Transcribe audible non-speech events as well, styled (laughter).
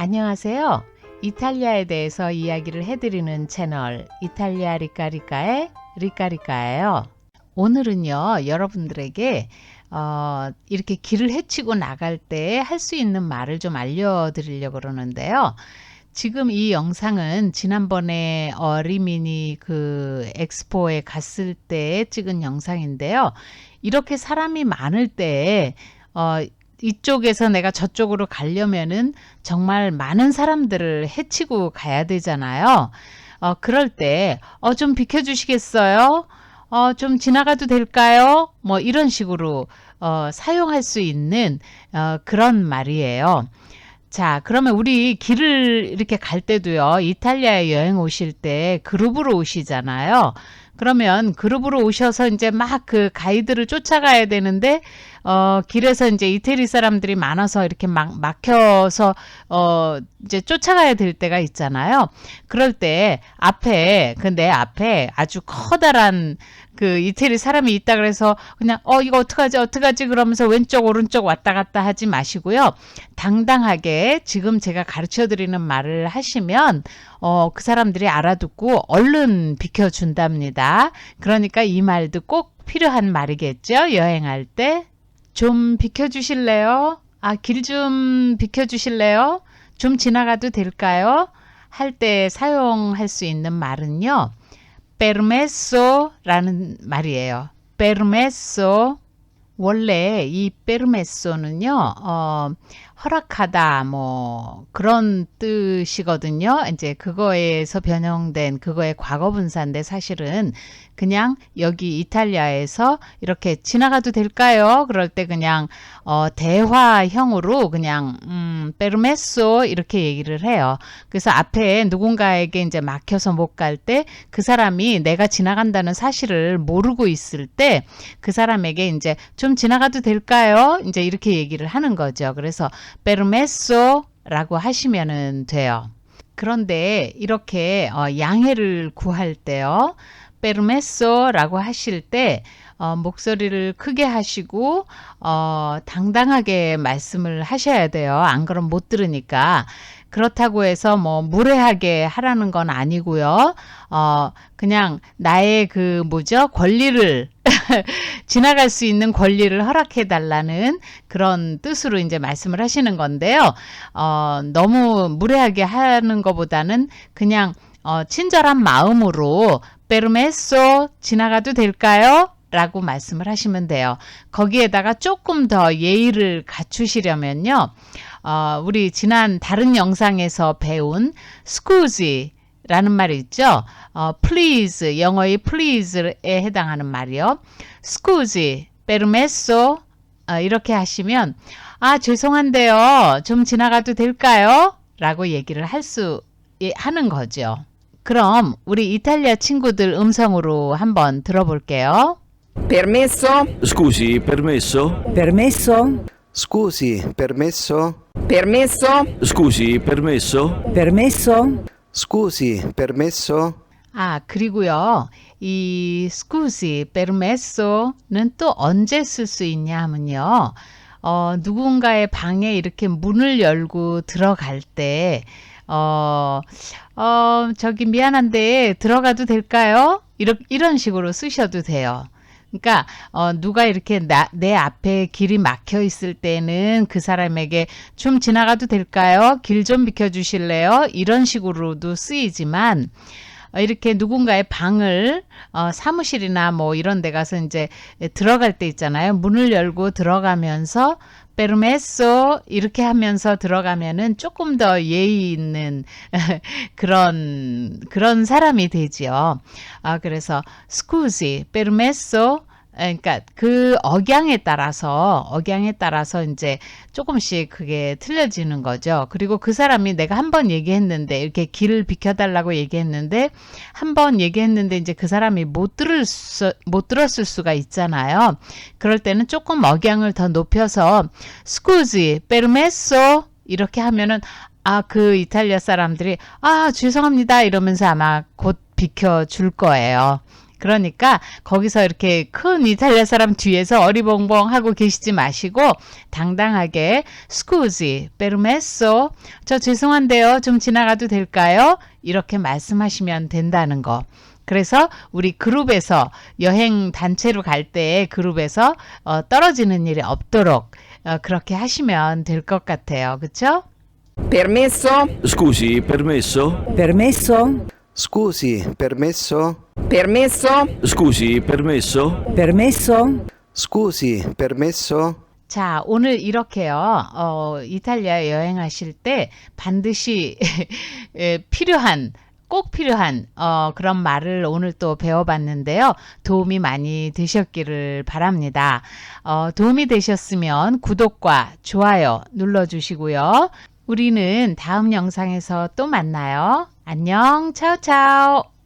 안녕하세요. 이탈리아에 대해서 이야기를 해드리는 채널 이탈리아 리카리카의 리카리카예요. 오늘은요 여러분들에게 어, 이렇게 길을 헤치고 나갈 때 할 수 있는 말을 좀 알려드리려고 그러는데요. 지금 이 영상은 지난번에 어, 리미니 그 엑스포에 갔을 때 찍은 영상인데요. 이렇게 사람이 많을 때 어, 이쪽에서 내가 저쪽으로 가려면은 정말 많은 사람들을 해치고 가야 되잖아요. 어, 그럴 때, 어, 좀 비켜주시겠어요? 어, 좀 지나가도 될까요? 뭐 이런 식으로, 어, 사용할 수 있는, 어, 그런 말이에요. 자, 그러면 우리 길을 이렇게 갈 때도요, 이탈리아에 여행 오실 때 그룹으로 오시잖아요. 그러면 그룹으로 오셔서 이제 막 그 가이드를 쫓아가야 되는데, 어, 길에서 이제 이태리 사람들이 많아서 이렇게 막 막혀서, 어, 이제 쫓아가야 될 때가 있잖아요. 그럴 때 앞에, 그 내 앞에 아주 커다란 그 이태리 사람이 있다 그래서 그냥, 어, 이거 어떡하지, 어떡하지 그러면서 왼쪽, 오른쪽 왔다 갔다 하지 마시고요. 당당하게 지금 제가 가르쳐 드리는 말을 하시면, 어, 그 사람들이 알아듣고 얼른 비켜 준답니다. 그러니까 이 말도 꼭 필요한 말이겠죠? 여행할 때. 좀 비켜주실래요? 아, 길 좀 비켜주실래요? 좀 지나가도 될까요? 할 때 사용할 수 있는 말은요. permesso라는 말이에요. permesso. 원래 이 permesso는요, 어, 허락하다, 뭐, 그런 뜻이거든요. 이제 그거에서 변형된 그거의 과거 분사인데 사실은 그냥 여기 이탈리아에서 이렇게 지나가도 될까요? 그럴 때 그냥, 어, 대화형으로 그냥, 음, 페르메소 이렇게 얘기를 해요. 그래서 앞에 누군가에게 이제 막혀서 못 갈 때 그 사람이 내가 지나간다는 사실을 모르고 있을 때 그 사람에게 이제 좀 지나가도 될까요? 이제 이렇게 얘기를 하는 거죠. 그래서 permesso라고 하시면은 돼요. 그런데 이렇게 어, 양해를 구할 때요. permesso라고 하실 때 어, 목소리를 크게 하시고 어, 당당하게 말씀을 하셔야 돼요. 안 그럼 못 들으니까. 그렇다고 해서 뭐 무례하게 하라는 건 아니고요. 어, 그냥 나의 그 뭐죠? 권리를 (laughs) 지나갈 수 있는 권리를 허락해 달라는 그런 뜻으로 이제 말씀을 하시는 건데요. 어, 너무 무례하게 하는 것보다는 그냥 어, 친절한 마음으로 페르메소 지나가도 될까요? 라고 말씀을 하시면 돼요. 거기에다가 조금 더 예의를 갖추시려면요. 어, 우리 지난 다른 영상에서 배운 scusi 라는 말이 있죠. 어, please, 영어의 please에 해당하는 말이요. scusi, permesso 어, 이렇게 하시면 아 죄송한데요. 좀 지나가도 될까요? 라고 얘기를 할 수 하는 거죠. 그럼 우리 이탈리아 친구들 음성으로 한번 들어볼게요. Permesso? Scusi, permesso? Permesso? Scusi, permesso? Permesso? Scusi, permesso? Permesso? Scusi, permesso? 아, 그리고요. 이 scusi, permesso는 또 언제 쓸 수 있냐 하면요. 어, 누군가의 방에 이렇게 문을 열고 들어갈 때 어, 어, 저기 미안한데 들어가도 될까요? 이런 이런 식으로 쓰셔도 돼요. 그러니까 어, 누가 이렇게 나, 내 앞에 길이 막혀 있을 때는 그 사람에게 좀 지나가도 될까요? 길 좀 비켜주실래요? 이런 식으로도 쓰이지만 어, 이렇게 누군가의 방을 어, 사무실이나 뭐 이런 데 가서 이제 들어갈 때 있잖아요. 문을 열고 들어가면서 페르메소 이렇게 하면서 들어가면은 조금 더 예의 있는 (laughs) 그런 그런 사람이 되지요. 아 그래서 스쿠시 페르메소 그러니까 그 억양에 따라서 억양에 따라서 이제 조금씩 그게 틀려지는 거죠. 그리고 그 사람이 내가 한 번 얘기했는데 이렇게 길을 비켜달라고 얘기했는데 한 번 얘기했는데 이제 그 사람이 못 들을 수, 못 들었을 수가 있잖아요. 그럴 때는 조금 억양을 더 높여서 scusi, permesso 이렇게 하면은 아 그 이탈리아 사람들이 아 죄송합니다 이러면서 아마 곧 비켜 줄 거예요. 그러니까 거기서 이렇게 큰 이탈리아 사람 뒤에서 어리벙벙 하고 계시지 마시고 당당하게 scusi, permesso, 저 죄송한데요. 좀 지나가도 될까요? 이렇게 말씀하시면 된다는 거. 그래서 우리 그룹에서 여행 단체로 갈 때 그룹에서 어, 떨어지는 일이 없도록 어, 그렇게 하시면 될 것 같아요. 그렇죠? permesso, Scusi, permesso? Permesso? Scusi, permesso? permesso, Scusi, permesso? Permesso? Scusi, permesso? 자, 오늘 이렇게요. 어, 이탈리아 여행하실 때 반드시 (laughs) 에, 필요한 꼭 필요한 어, 그런 말을 오늘 또 배워봤는데요. 도움이 많이 되셨기를 바랍니다. 어, 도움이 되셨으면 구독과 좋아요 눌러주시고요. 우리는 다음 영상에서 또 만나요. 안녕, 차오차오.